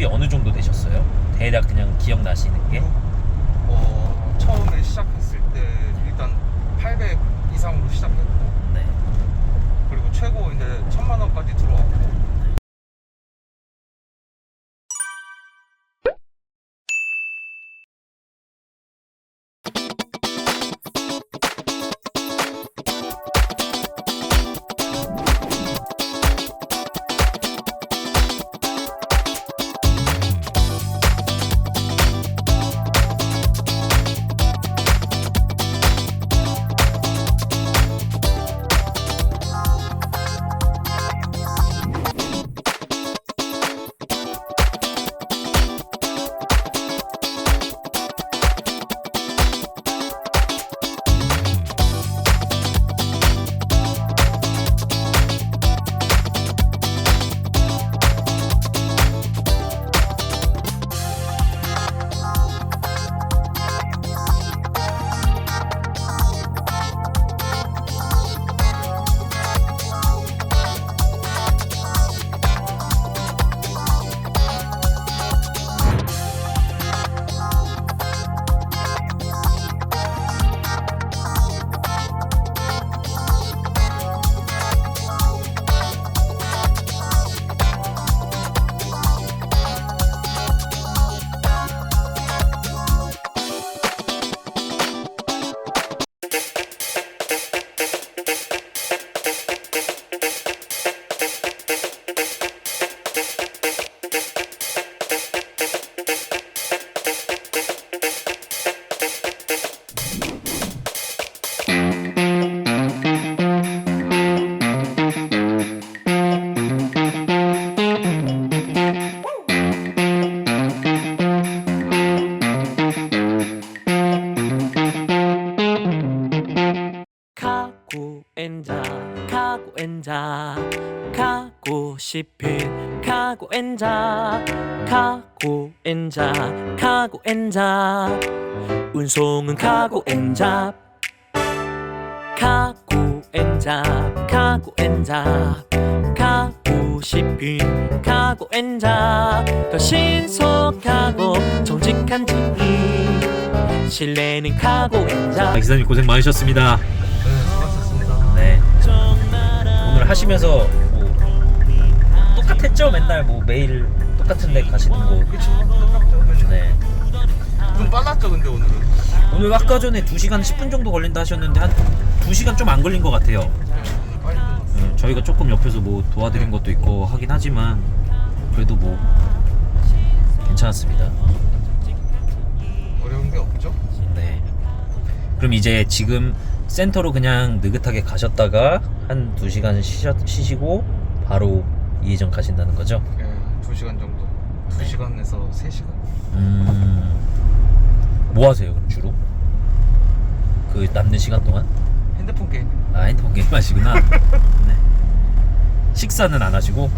수입이 어느 정도 되셨어요? 대략 그냥 기억나시는 게? 어, 처음에 시작했을 때 일단 800 이상으로 시작했고 네. 그리고 최고 이제 천만 원까지 들어왔고 엔자 가고 엔자 운송은 가고 엔자 가고 엔자 가고 엔자 가고 싶은 가고 엔자 더 신속하고 정직한 진리 신뢰는 가고 엔자 아, 기사님 고생 많으셨습니다. 네 수고하셨습니다. 네. 오늘 하시면서 뭐 똑같았죠? 맨날 뭐 매일 똑 같은 데 가시는 거. 그쵸 똑같죠. 네. 좀 빨랐죠 근데 오늘은 오늘 아까 전에 2시간 10분 정도 걸린다 하셨는데 한 2시간 좀 안 걸린 것 같아요. 빨리 끝났어 음, 저희가 조금 옆에서 뭐 도와드린 것도 있고 하긴 하지만 그래도 뭐 괜찮았습니다. 어려운 게 없죠? 네. 그럼 이제 지금 센터로 그냥 느긋하게 가셨다가 한 2시간 쉬셨, 쉬시고 바로 이혜정 가신다는 거죠? 예, 2시간 정도 2시간에서 3시간 음. 뭐 하세요, 그럼 주로? 그 남는 시간 동안? 핸드폰 게임 아, 핸드폰 게임 하시구나. 네. 식사는 안 하시고?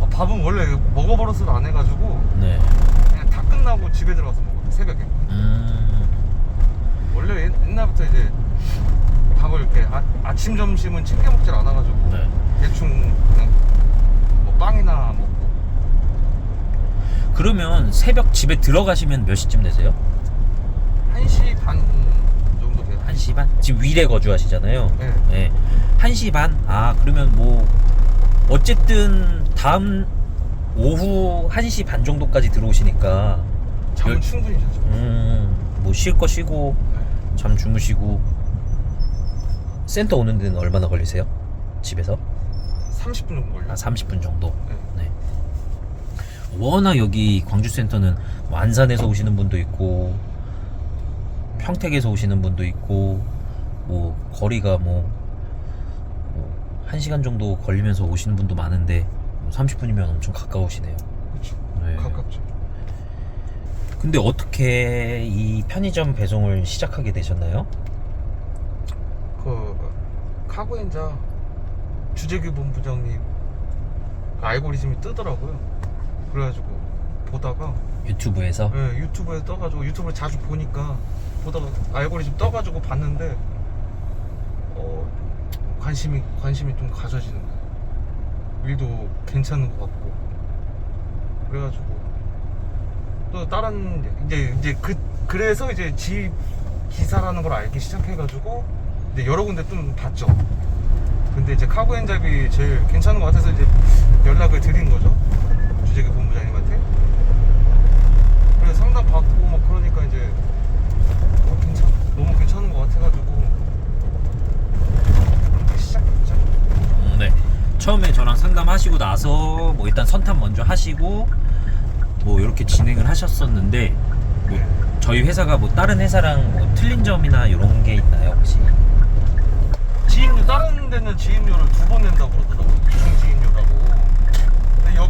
아, 밥은 원래 먹어버릇을 안 해가지고 네. 그냥 다 끝나고 집에 들어가서 먹어요 새벽에 음. 원래 옛- 옛날부터 이제 밥을 이렇게 아, 아침 점심은 챙겨 먹질 않아가지고 네. 대충 그냥 뭐 빵이나 먹고 그러면 새벽 집에 들어가시면 몇 시쯤 되세요? 1시 반 정도 돼요 1시 반? 지금 위례 거주하시잖아요. 네. 네. 1시 반? 아, 그러면 뭐, 어쨌든 다음 오후 1시 반 정도까지 들어오시니까, 잠은 열- 충분히 자죠 음, 뭐 쉴 거 쉬고, 네. 잠 주무시고, 센터 오는 데는 얼마나 걸리세요? 집에서? 30분 정도 걸려요 아, 30분 정도. 네. 네. 워낙 여기 광주센터는 뭐 안산에서 오시는 분도 있고 평택에서 오시는 분도 있고 뭐 거리가 뭐, 뭐 1시간 정도 걸리면서 오시는 분도 많은데 30분이면 엄청 가까우시네요. 그렇죠 네. 가깝죠 근데 어떻게 이 편의점 배송을 시작하게 되셨나요? 그 카고엔자 주재규 본부장님 그 알고리즘이 뜨더라고요 그래가지고 보다가 유튜브에서 예, 유튜브에 떠가지고 유튜브를 자주 보니까 보다가 알고리즘 떠가지고 봤는데 어, 관심이 관심이 좀 가져지는 거예요. 일도 괜찮은 것 같고 그래가지고 또 다른 이제 이제 그 그래서 이제 집 기사라는 걸 알기 시작해가지고 이제 여러 군데 좀 봤죠. 근데 이제 카고 엔잡이 제일 괜찮은 것 같아서 이제 연락을 드린 거죠. 주재기 본부장님한테. 그래서 상담 받고 막 그러니까 이제 어, 괜찮 너무 괜찮은 것 같아가지고 그렇게 시작했죠. 음, 네. 처음에 저랑 상담하시고 나서 뭐 일단 선탑 먼저 하시고 뭐 이렇게 진행을 하셨었는데 뭐 네. 저희 회사가 뭐 다른 회사랑 뭐 틀린 점이나 이런 게 있나요 혹시? 지임료 다른 데는 지임료를 두 번 낸다고 그러더라고 이중 지임료라고 근데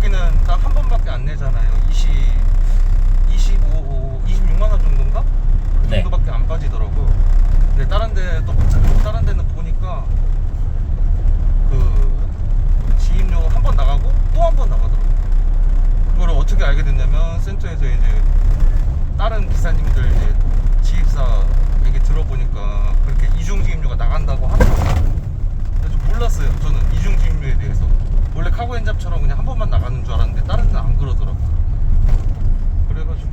여기는 딱 한 번밖에 안 내잖아요 20 25 26만 원 정도인가? 그 네. 정도밖에 안 빠지더라고 근데 다른 데또 다른 데는 보니까 그 지임료 한 번 나가고 또 한 번 나가더라고 그거를 어떻게 알게 됐냐면 센터에서 이제 다른 기사님들 이제 지입사 얘기 들어보니까 그렇게 이중지임료가 나간다고 하더라고요. 그래서 좀 몰랐어요. 저는 이중지임료에 대해서. 원래 카고 엔잡처럼 그냥 한 번만 나가는 줄 알았는데 다른 데는 안 그러더라고요. 그래가지고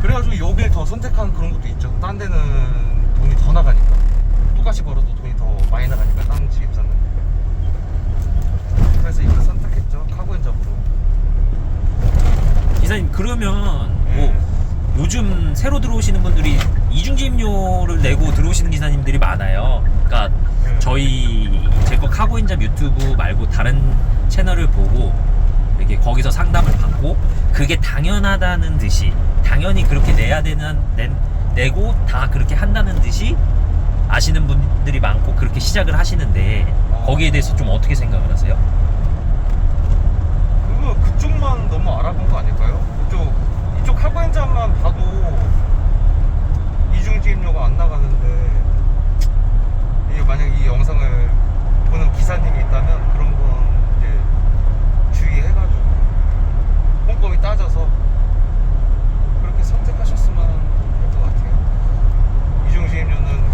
그래가지고 여길 더 선택한 그런 것도 있죠. 딴 데는 돈이 더 나가니까. 똑같이 벌어도 돈이 더 많이 나가니까 다른 지입사는. 그래서 이걸 선택했죠. 카고 엔잡으로. 기사님 그러면 네. 뭐 요즘 새로 들어오시는 분들이 이중지임료를 내고 들어오시는 기사님들이 많아요. 그러니까 네. 저희 제 거 카고인잡 유튜브 말고 다른 보고 이렇게 거기서 상담을 받고 그게 당연하다는 듯이 당연히 그렇게 내야 되는 내, 내고 다 그렇게 한다는 듯이 아시는 분들이 많고 그렇게 시작을 하시는데 어. 거기에 대해서 좀 어떻게 생각을 하세요? 그거 그쪽만 너무 알아본 거 아닐까요? 이쪽 이쪽 카고엔잡만 봐도 이중지임료가 안 나가는데 이게 만약 이 영상을 보는 기사님이 있다면 그런 건 이제 주의해가지고 꼼꼼히 따져서 그렇게 선택하셨으면 될 것 같아요. 이중지임료는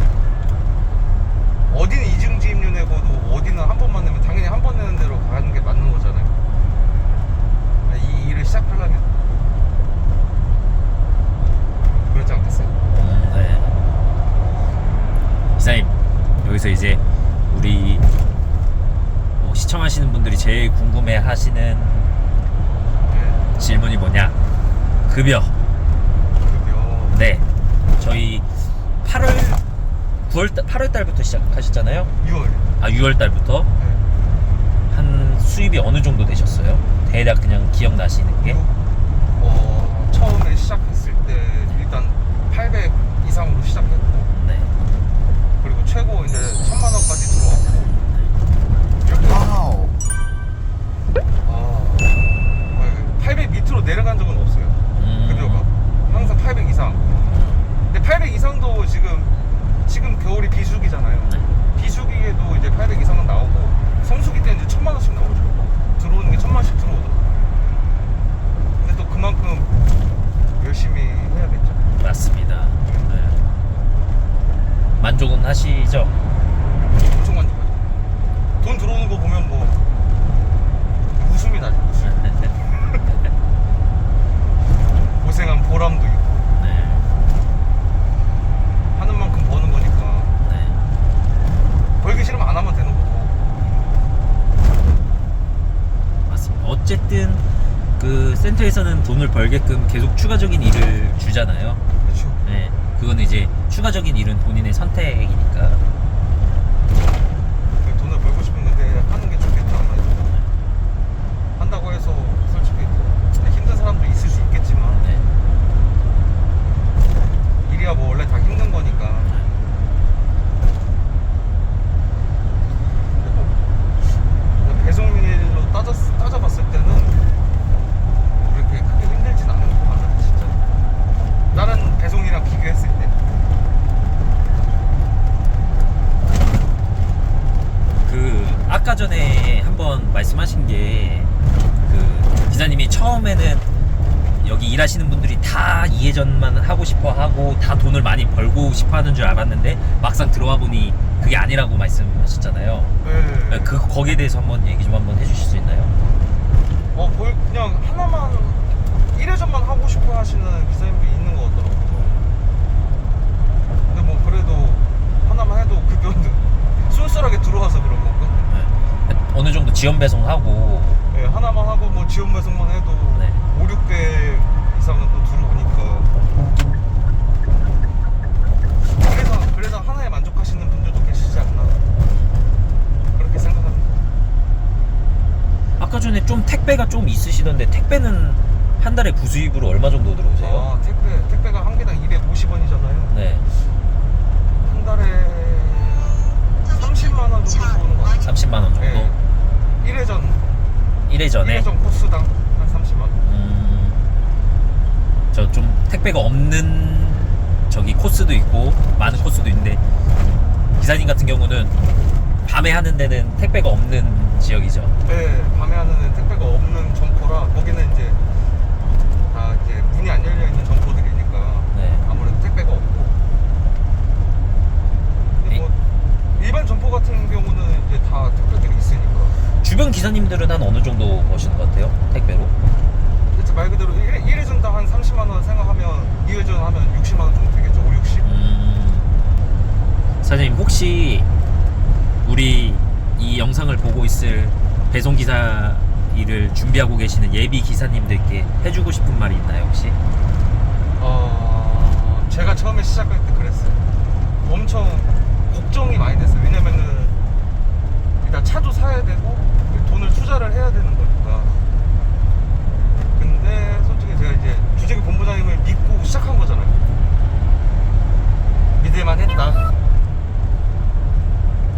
어디는 이중지임료 내고도 어디는 한 번만 내면 당연히 한 번 내는 대로 가는 게 맞는 거잖아요. 이 일을 시작하려면 그렇지 않겠어요? 음, 네. 기사님 여기서 이제 우리 뭐 시청하시는 분들이 제일 궁금해 하시는 네. 질문이 뭐냐? 급여. 급여. 네. 저희 8월 9월 8월 달부터 시작하셨잖아요. 6월. 아 6월 달부터 네. 한 수입이 어느 정도 되셨어요? 대략 그냥 기억나시는 게? 어, 처음에 시작했을 때 일단 800 이상으로 시작했고 네. 그리고 최고 이제 1000만 원까지 들어왔고 와우. 아, 800 밑으로 내려간 적은 없어요. 음. 급여가 항상 800 이상. 근데 800 이상도 지금 지금 겨울이 비수기잖아요. 네. 비수기에도 이제 800 이상은 나오고 성수기 때는 이제 1000만 원씩 나오죠. 들어오는 게 1000만 원씩 들어오죠. 근데 또 그만큼 열심히 해야겠죠. 맞습니다. 네. 만족은 하시죠? 엄청 만족하죠. 돈 들어오는 거 보면 뭐 웃음이 나죠. 웃음. 고생한 보람도 있고 네. 하는 만큼 버는 거니까 네. 벌기 싫으면 안 하면 되는 거고. 맞습니다. 어쨌든 그 센터에서는 돈을 벌게끔 계속 추가적인 일을 주잖아요. 그렇죠. 네. 그거는 이제 추가적인 일은 본인의 선택이니까. 돈을 벌고 싶은 건데 하는 게 좋겠다 아무래도 한다고 해서 솔직히 힘든 사람도 있을 수 있겠지만 네. 일이야 뭐 원래 다 힘든 거니까 근데 뭐 그냥 배송일로 따져, 따져봤을 때는 그렇게 크게 힘들진 않은 것 같아요 진짜 다른 배송이랑 비교했을 때 그 아까 전에 한번 말씀 하신 게 그 기사님이 처음에는 여기 일하시는 분들이 다 이해전만 하고 싶어 하고 다 돈을 많이 벌고 싶어 하는 줄 알았는데 막상 들어와 보니 그게 아니라고 말씀하셨잖아요. 네. 그 거기에 대해서 한번 얘기 좀 한번 해주실 수 있나요? 어, 볼, 그냥 하나만 1회전만 하고 싶어 하시는 기사님들이 있는 것 같더라고요. 근데 뭐 그래도 하나만 해도 급여는 쏠쏠하게 들어와서 그런 건가? 네. 어느 정도 지연 배송하고 네, 하나만 하고 뭐 지원 배송만 해도 네. 5, 600 이상은 또 들어오니까. 그래서 그래서 하나에 만족하시는 분들도 계시지 않나 그렇게 생각합니다. 아까 전에 좀 택배가 좀 있으시던데 택배는 한 달에 부수입으로 얼마 정도 들어오세요? 아 택배 택배가 한 개당 250원이잖아요. 네. 한 달에 30만 원 정도 들어오는 것 같아요. 30만 원 정도. 네. 1회전 1회 전에 1회전 코스당 한 30만 원. 음, 저 좀 택배가 없는 저기 코스도 있고 많은 코스도 있는데 기사님 같은 경우는 밤에 하는 데는 택배가 없는 지역이죠. 네, 밤에 하는 데는 택배가 없는 점포라 거기는 이제 다 이제 문이 안 열려 있는 점포들이니까 네. 아무래도 택배가 없고. 근데 뭐 일반 점포 같은 경우는 이제 다 택배들이 있으니까. 주변 기사님들은 한 택배로? 진짜 말 그대로 1, 1회전당 한 30만 원 생각하면 2회전 하면 60만 원 정도 되겠죠. 5, 60. 음, 사장님 혹시 우리 이 영상을 보고 있을 배송 기사 일을 준비하고 계시는 예비 기사님들께 해주고 싶은 말이 있나요 혹시? 어, 제가 처음에 시작할 때 그랬어요. 엄청 걱정이 많이 됐어요. 왜냐면은 일단 차도 사야 되고 돈을 투자를 해야 되는 거니까. 근데 솔직히 제가 이제 주재기 본부장님을 믿고 시작한 거잖아요. 믿을만 했다.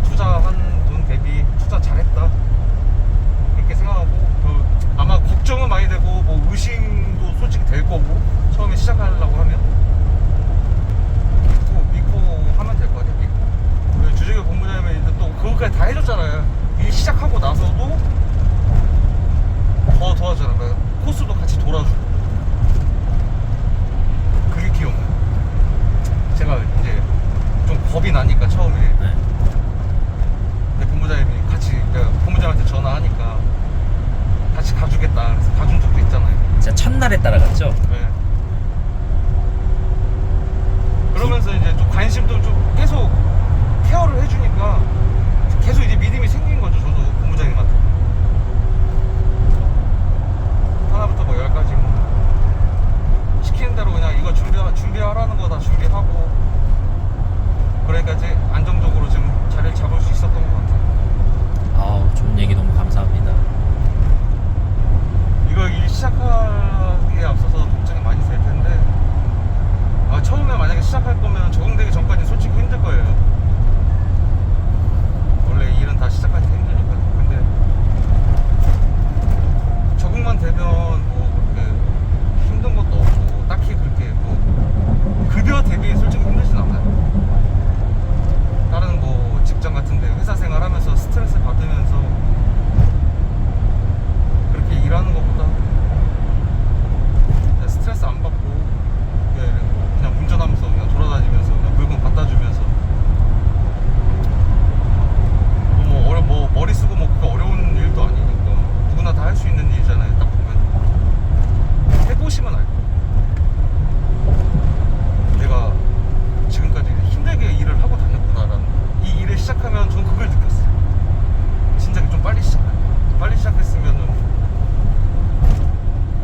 투자한 돈 대비 투자 잘했다. 그렇게 생각하고 그 아마 걱정은 많이 되고 뭐 의심도 솔직히 될 거고 처음에 시작하려고 하면 믿고 믿고 하면 될 것 같아요. 믿고 그 주재교 본부장님은 이제 또 그것까지 다 해줬잖아요. 일 시작하고 나서도 더 도와주잖아요. 그러니까 코스도 같이 돌아주고 그게 귀엽네요. 제가 이제 좀 겁이 나니까 처음에 네. 근데 본부장님이 같이 그러니까 본부장한테 전화하니까 같이 가주겠다 그래서 가준 적도 있잖아요. 제가 첫날에 따라갔죠? 네. 그러면서 이제 좀 관심도 좀 계속 케어를 해주니까 계속 이제 믿음이 생긴 거죠. 저도 본부장님한테 하나부터 뭐 열까지 뭐 시키는 대로 그냥 이거 준비 준비하라는 거 다 준비하고 그러니까 이제 안정적으로 지금 자리를 잡을 수 있었던 것 같아요. 아우 좋은 얘기 너무 감사합니다. 시작하기에 앞서서 걱정이 많이 될 텐데 아, 처음에 만약에 시작할 거면 적응되기 전까지는 솔직히 힘들 거예요. 원래 일은 다 시작할 때 힘드니까. 근데 적응만 되면 뭐 그렇게 힘든 것도 없고 딱히 그렇게 뭐 급여 대비 솔직히 힘들진 않아요 다른 뭐 직장 같은데 회사 생활하면서 스트레스 받으면서 그렇게 일하는 것보다 그냥 스트레스 안 받고 그냥, 그냥 운전하면서 그냥 돌아다니면서 그냥 물건 갖다 주면서 뭐, 뭐 어려 뭐 머리 쓰고 뭐 그거 어려운 일도 아니니까 누구나 다 할 수 있는 일이잖아요 딱 보면 해보시면 알 거예요 내가 지금까지 힘들게 일을 하고 다녔구나라는 이 일을 시작하면 전 그걸 느꼈어요 진짜 좀 빨리 시작해 빨리 시작했으면은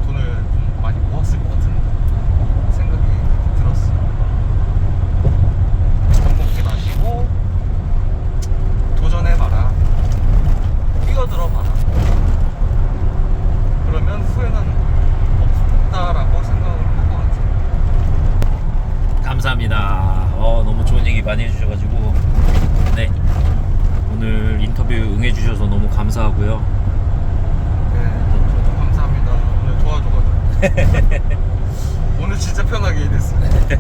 돈을 좀 많이 모았을 것 같은 생각이 들었어요. 겁먹지 마시고 도전해봐라. 뛰어들어봐라. 그러면 후회는 없다라고 생각을 할 것 같아요. 감사합니다. 어, 너무 좋은 얘기 많이 해주셔가지고 네 오늘 인터뷰 응해주셔서 너무 감사하고요. 네, 저도 감사합니다. 오늘 도와줘가지고. 오늘 진짜 편하게 일했어요.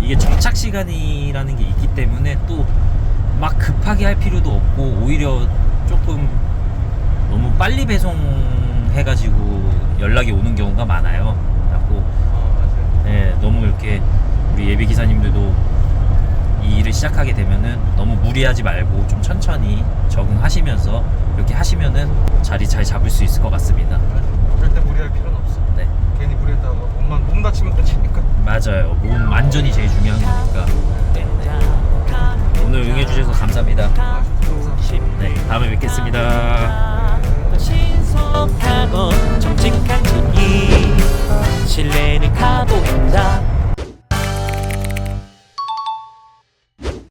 이게 정착 시간이라는 게 있기 때문에 또 막 급하게 할 필요도 없고 오히려 조금 너무 빨리 배송해가지고 연락이 오는 경우가 많아요. 그래갖고 아, 맞아요. 네, 너무 이렇게 우리 예비 기사님들도 이 일을 시작하게 되면은 너무 무리하지 말고 좀 천천히 적응하시면서 이렇게 하시면은 자리 잘 잡을 수 있을 것 같습니다. 절대 무리할 필요는 없어. 네. 괜히 무리했다가 몸만 몸 다치면 끝이니까. 맞아요. 몸 안전이 제일 중요한 거니까. 네, 네. 오늘 응해주셔서 감사합니다. 네, 다음에 뵙겠습니다. 신속하고 정직한 진이 신뢰는 가보인다.